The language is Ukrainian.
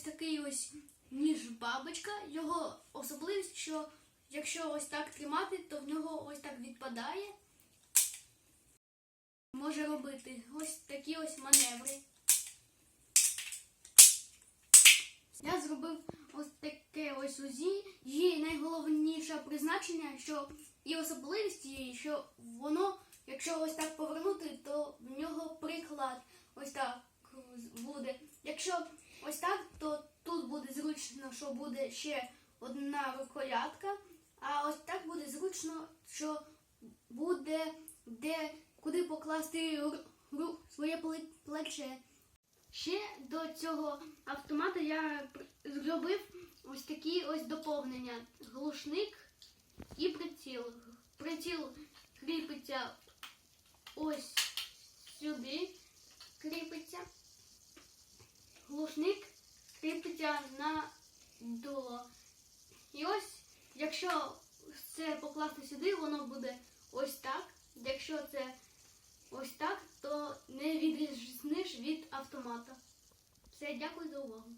ось такий ось ніж бабочка. Його особливість, що якщо ось так тримати, то в нього ось так відпадає. Може робити ось такі ось маневри. Я зробив ось таке ось УЗІ. Її найголовніше призначення, що і особливість її, що воно, якщо ось так повернути, то в нього приклад ось так буде. Якщо ось так, то тут буде зручно, буде ще одна рукоятка, а ось так буде зручно, що буде де куди покласти своє плече. Ще до цього автомата я зробив ось такі ось доповнення: глушник і приціл. Приціл кріпиться ось сюди, кріпиться. Глушник кріпиться на якщо це покласти сюди, воно буде ось так. Якщо це ось так, то не відрізниш від автомата. Все, дякую за увагу.